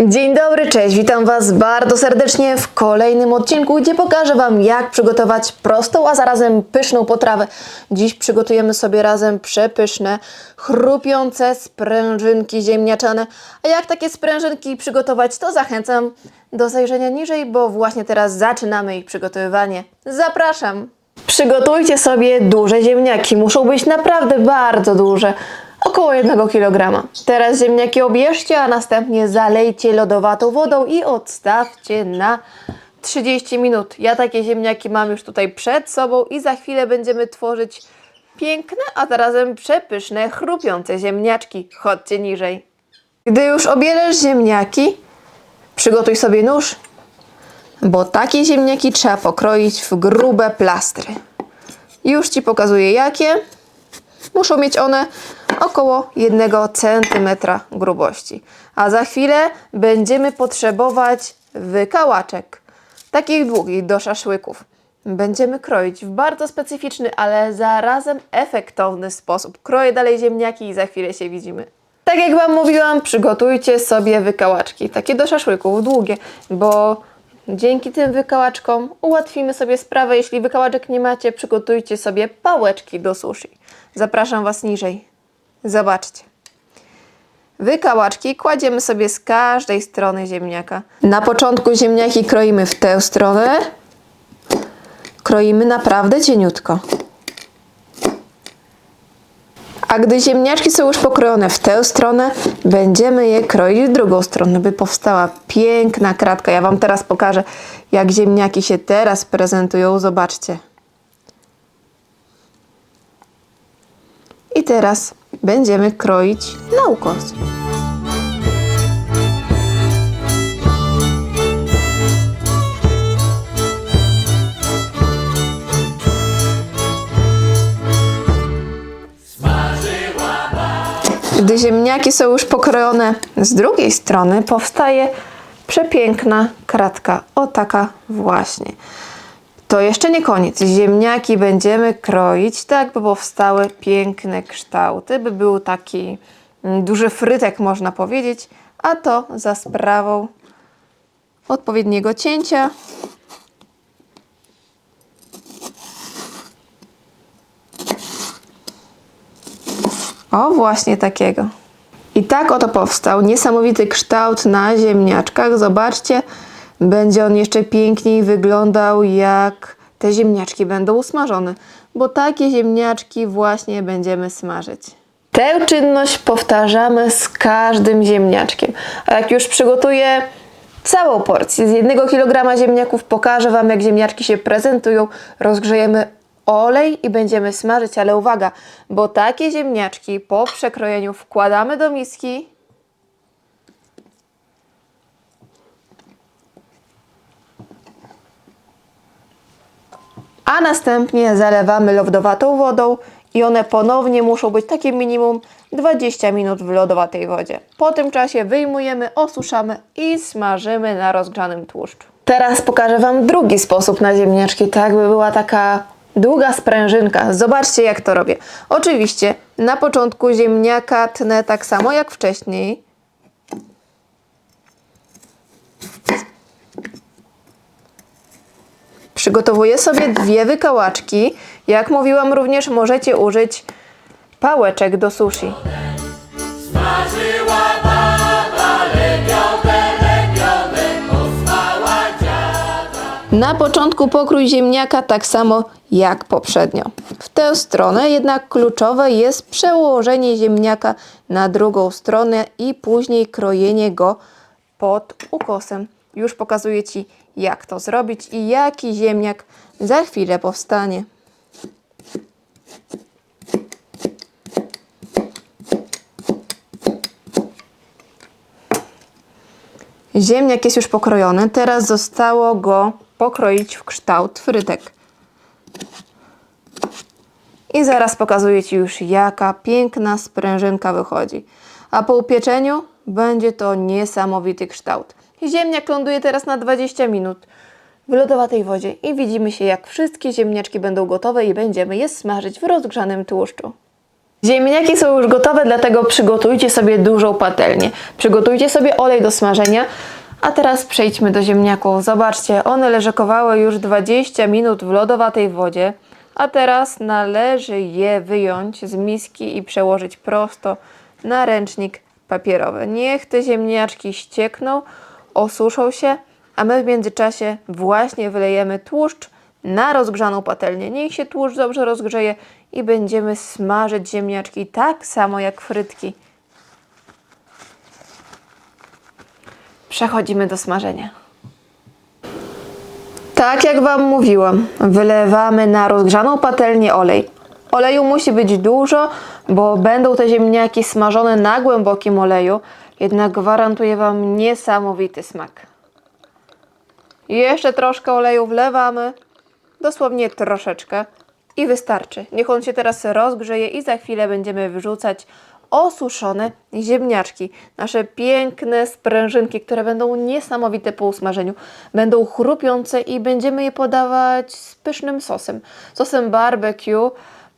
Dzień dobry, cześć, witam Was bardzo serdecznie w kolejnym odcinku, gdzie pokażę Wam, jak przygotować prostą, a zarazem pyszną potrawę. Dziś przygotujemy sobie razem przepyszne, chrupiące sprężynki ziemniaczane. A jak takie sprężynki przygotować, to zachęcam do zajrzenia niżej, bo właśnie teraz zaczynamy ich przygotowywanie. Zapraszam! Przygotujcie sobie duże ziemniaki, muszą być naprawdę bardzo duże około 1 kg. Teraz ziemniaki obierzcie, a następnie zalejcie lodowatą wodą i odstawcie na 30 minut. Ja takie ziemniaki mam już tutaj przed sobą i za chwilę będziemy tworzyć piękne, a zarazem przepyszne, chrupiące ziemniaczki. Chodźcie niżej. Gdy już obierzesz ziemniaki, przygotuj sobie nóż, bo takie ziemniaki trzeba pokroić w grube plastry. Już Ci pokazuję jakie. Muszą mieć one około 1 cm grubości. A za chwilę będziemy potrzebować wykałaczek. Takich długich do szaszłyków. Będziemy kroić w bardzo specyficzny, ale zarazem efektowny sposób. Kroję dalej ziemniaki i za chwilę się widzimy. Tak jak Wam mówiłam, przygotujcie sobie wykałaczki. Takie do szaszłyków, długie, bo dzięki tym wykałaczkom ułatwimy sobie sprawę. Jeśli wykałaczek nie macie, przygotujcie sobie pałeczki do sushi. Zapraszam Was niżej. Zobaczcie. Wykałaczki kładziemy sobie z każdej strony ziemniaka. Na początku ziemniaki kroimy w tę stronę. Kroimy naprawdę cieniutko. A gdy ziemniaczki są już pokrojone w tę stronę, będziemy je kroić w drugą stronę, by powstała piękna kratka. Ja Wam teraz pokażę, jak ziemniaki się teraz prezentują. Zobaczcie. I teraz będziemy kroić na ukos. Gdy ziemniaki są już pokrojone z drugiej strony, powstaje przepiękna kratka. O taka właśnie. To jeszcze nie koniec. Ziemniaki będziemy kroić tak, by powstały piękne kształty, by był taki mm, duży frytek, można powiedzieć, a to za sprawą odpowiedniego cięcia. O, właśnie takiego. I tak oto powstał niesamowity kształt na ziemniaczkach. Zobaczcie, będzie on jeszcze piękniej wyglądał, jak te ziemniaczki będą usmażone, bo takie ziemniaczki właśnie będziemy smażyć. Tę czynność powtarzamy z każdym ziemniaczkiem. A jak już przygotuję całą porcję z 1 kg ziemniaków, pokażę Wam, jak ziemniaczki się prezentują. Rozgrzejemy olej i będziemy smażyć, ale uwaga, bo takie ziemniaczki po przekrojeniu wkładamy do miski. A następnie zalewamy lodowatą wodą i one ponownie muszą być takie minimum 20 minut w lodowatej wodzie. Po tym czasie wyjmujemy, osuszamy i smażymy na rozgrzanym tłuszczu. Teraz pokażę Wam drugi sposób na ziemniaczki, tak by była taka długa sprężynka. Zobaczcie jak to robię. Oczywiście na początku ziemniaka tnę tak samo jak wcześniej. Przygotowuję sobie dwie wykałaczki. Jak mówiłam, również możecie użyć pałeczek do sushi. Na początku pokrój ziemniaka tak samo jak poprzednio. W tę stronę jednak kluczowe jest przełożenie ziemniaka na drugą stronę i później krojenie go pod ukosem. Już pokazuję Ci jak to zrobić i jaki ziemniak za chwilę powstanie. Ziemniak jest już pokrojony, teraz zostało go pokroić w kształt frytek. I zaraz pokazuję Ci już, jaka piękna sprężynka wychodzi. A po upieczeniu będzie to niesamowity kształt. Ziemniak ląduje teraz na 20 minut w lodowatej wodzie i widzimy się, jak wszystkie ziemniaczki będą gotowe i będziemy je smażyć w rozgrzanym tłuszczu. Ziemniaki są już gotowe, dlatego przygotujcie sobie dużą patelnię. Przygotujcie sobie olej do smażenia. A teraz przejdźmy do ziemniaków. Zobaczcie, one leżakowały już 20 minut w lodowatej wodzie. A teraz należy je wyjąć z miski i przełożyć prosto na ręcznik papierowy. Niech te ziemniaczki ściekną, osuszą się, a my w międzyczasie właśnie wylejemy tłuszcz na rozgrzaną patelnię. Niech się tłuszcz dobrze rozgrzeje i będziemy smażyć ziemniaczki tak samo jak frytki. Przechodzimy do smażenia. Tak jak Wam mówiłam, wylewamy na rozgrzaną patelnię olej. Oleju musi być dużo, bo będą te ziemniaki smażone na głębokim oleju, jednak gwarantuję Wam niesamowity smak. Jeszcze troszkę oleju wlewamy, dosłownie troszeczkę i wystarczy. Niech on się teraz rozgrzeje i za chwilę będziemy wrzucać osuszone ziemniaczki. Nasze piękne sprężynki, które będą niesamowite po usmażeniu. Będą chrupiące i będziemy je podawać z pysznym sosem. Sosem barbecue,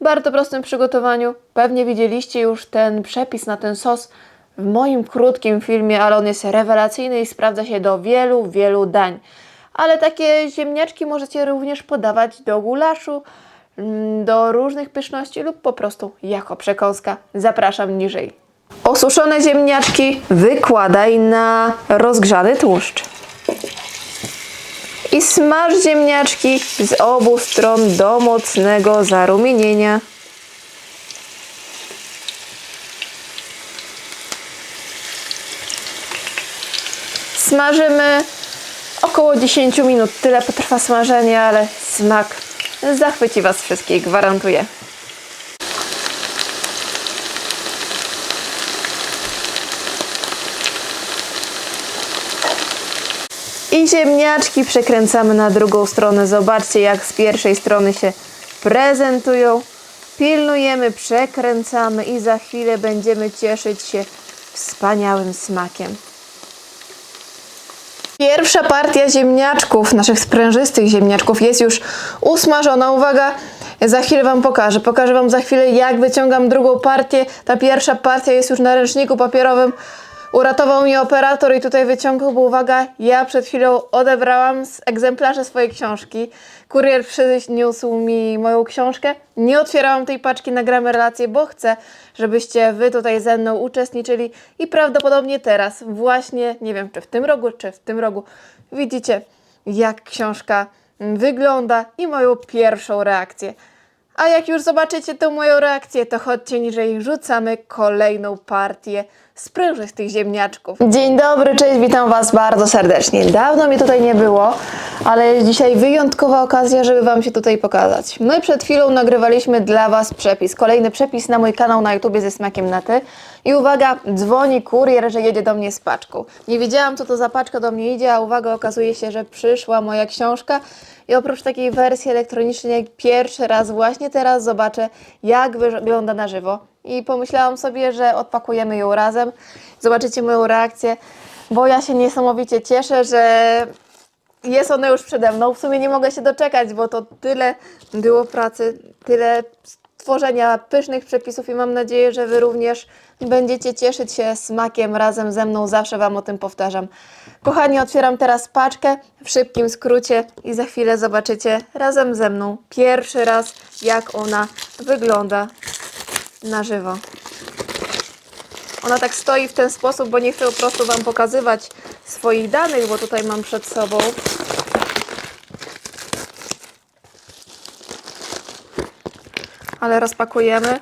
bardzo prostym przygotowaniu. Pewnie widzieliście już ten przepis na ten sos w moim krótkim filmie, ale on jest rewelacyjny i sprawdza się do wielu, wielu dań. Ale takie ziemniaczki możecie również podawać do gulaszu, mm, do różnych pyszności lub po prostu jako przekąska. Zapraszam niżej. Osuszone ziemniaczki wykładaj na rozgrzany tłuszcz. I smaż ziemniaczki z obu stron do mocnego zarumienienia. Smażymy około 10 minut. Tyle potrwa smażenie, ale smak zachwyci Was wszystkich, gwarantuję. I ziemniaczki przekręcamy na drugą stronę. Zobaczcie, jak z pierwszej strony się prezentują. Pilnujemy, przekręcamy i za chwilę będziemy cieszyć się wspaniałym smakiem. Pierwsza partia ziemniaczków, naszych sprężystych ziemniaczków jest już usmażona. Uwaga, za chwilę Wam pokażę. Pokażę Wam za chwilę, jak wyciągam drugą partię. Ta pierwsza partia jest już na ręczniku papierowym. Uratował mnie operator i tutaj wyciągał, bo uwaga, ja przed chwilą odebrałam z egzemplarze swojej książki. Kurier przyniósł mi moją książkę. Nie otwierałam tej paczki, nagramy relację, bo chcę, żebyście Wy tutaj ze mną uczestniczyli i prawdopodobnie teraz, właśnie, nie wiem, czy w tym rogu, czy w tym rogu, widzicie, jak książka wygląda i moją pierwszą reakcję. A jak już zobaczycie tę moją reakcję, to chodźcie niżej, rzucamy kolejną partię sprężystych ziemniaczków. Dzień dobry, cześć, witam Was bardzo serdecznie. Dawno mi tutaj nie było, ale jest dzisiaj wyjątkowa okazja, żeby Wam się tutaj pokazać. My przed chwilą nagrywaliśmy dla Was przepis, kolejny przepis na mój kanał na YouTubie ze smakiem na ty. I uwaga, dzwoni kurier, że jedzie do mnie z paczką. Nie wiedziałam, co to za paczka do mnie idzie, a uwaga, okazuje się, że przyszła moja książka. I oprócz takiej wersji elektronicznej, pierwszy raz, właśnie teraz zobaczę, jak wygląda na żywo. I pomyślałam sobie, że odpakujemy ją razem. Zobaczycie moją reakcję, bo ja się niesamowicie cieszę, że jest ona już przede mną. W sumie nie mogę się doczekać, bo to tyle było pracy, tyle tworzenia pysznych przepisów i mam nadzieję, że Wy również będziecie cieszyć się smakiem razem ze mną. Zawsze Wam o tym powtarzam. Kochani, otwieram teraz paczkę w szybkim skrócie i za chwilę zobaczycie razem ze mną pierwszy raz, jak ona wygląda na żywo. Ona tak stoi w ten sposób, bo nie chcę po prostu Wam pokazywać swoich danych, bo tutaj mam przed sobą. Ale rozpakujemy.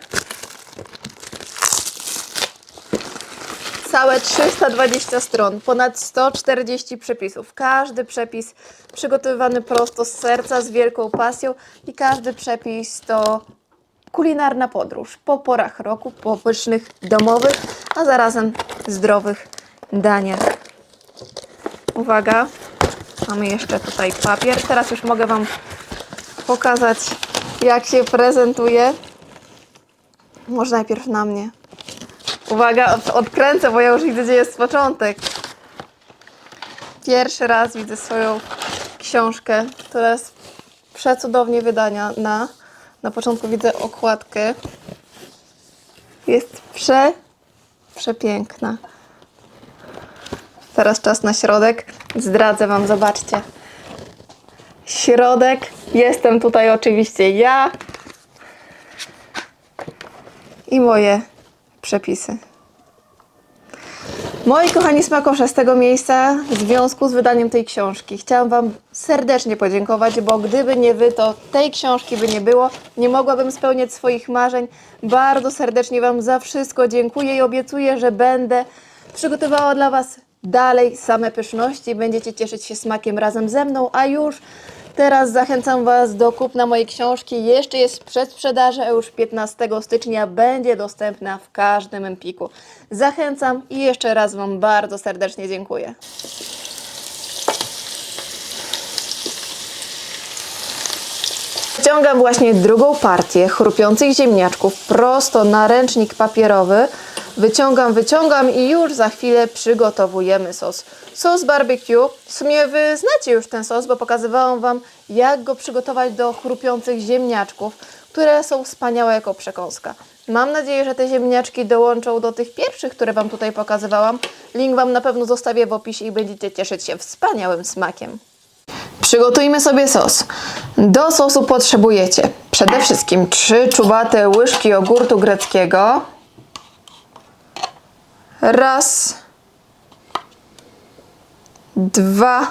Całe 320 stron, ponad 140 przepisów. Każdy przepis przygotowywany prosto z serca, z wielką pasją i każdy przepis to kulinarna podróż po porach roku, po pysznych domowych, a zarazem zdrowych daniach. Uwaga, mamy jeszcze tutaj papier. Teraz już mogę Wam pokazać, jak się prezentuje. Może najpierw na mnie. Uwaga, od, odkręcę, bo ja już widzę, gdzie jest początek. Pierwszy raz widzę swoją książkę, która jest przecudownie wydania na. Na początku widzę okładkę. Jest prze, przepiękna. Teraz czas na środek. Zdradzę Wam, zobaczcie. Środek. Jestem tutaj oczywiście ja. I moje przepisy. Moi kochani smakosze, z tego miejsca w związku z wydaniem tej książki chciałam Wam serdecznie podziękować, bo gdyby nie Wy, to tej książki by nie było. Nie mogłabym spełniać swoich marzeń. Bardzo serdecznie Wam za wszystko dziękuję i obiecuję, że będę przygotowała dla Was dalej same pyszności. Będziecie cieszyć się smakiem razem ze mną, a już Teraz zachęcam Was do kupna mojej książki. Jeszcze jest przedsprzedaży, a już 15 stycznia będzie dostępna w każdym Empiku. Zachęcam i jeszcze raz Wam bardzo serdecznie dziękuję. Wciągam właśnie drugą partię chrupiących ziemniaczków prosto na ręcznik papierowy. Wyciągam, wyciągam i już za chwilę przygotowujemy sos. Sos barbecue. W sumie wy znacie już ten sos, bo pokazywałam Wam, jak go przygotować do chrupiących ziemniaczków, które są wspaniałe jako przekąska. Mam nadzieję, że te ziemniaczki dołączą do tych pierwszych, które Wam tutaj pokazywałam. Link Wam na pewno zostawię w opisie i będziecie cieszyć się wspaniałym smakiem. Przygotujmy sobie sos. Do sosu potrzebujecie przede wszystkim 3 czubate łyżki jogurtu greckiego. Raz. Dwa.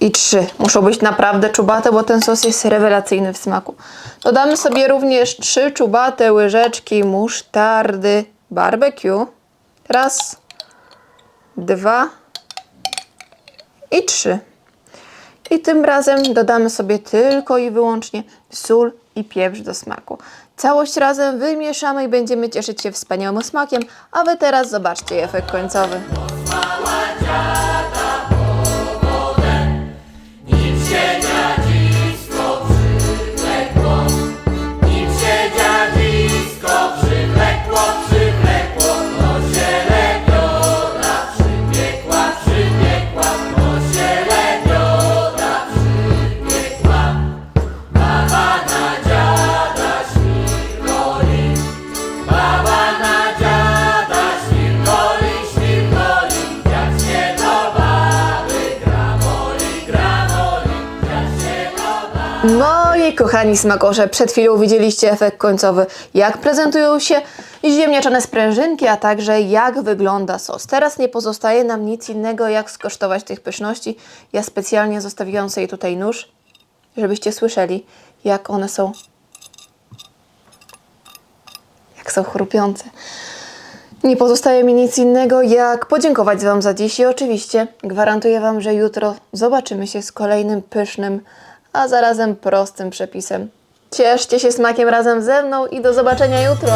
I trzy. Muszą być naprawdę czubate, bo ten sos jest rewelacyjny w smaku. Dodamy sobie również 3 czubate łyżeczki musztardy barbecue. Raz. Dwa i trzy. I tym razem dodamy sobie tylko i wyłącznie sól i pieprz do smaku. Całość razem wymieszamy i będziemy cieszyć się wspaniałym smakiem, a Wy teraz zobaczcie efekt końcowy. Moi kochani smakosze, przed chwilą widzieliście efekt końcowy, jak prezentują się ziemniaczane sprężynki, a także jak wygląda sos. Teraz nie pozostaje nam nic innego, jak skosztować tych pyszności. Ja specjalnie zostawiłam sobie tutaj nóż, żebyście słyszeli, jak one są, jak są chrupiące. Nie pozostaje mi nic innego, jak podziękować Wam za dziś i oczywiście gwarantuję Wam, że jutro zobaczymy się z kolejnym pysznym, a zarazem prostym przepisem. Cieszcie się smakiem razem ze mną i do zobaczenia jutro!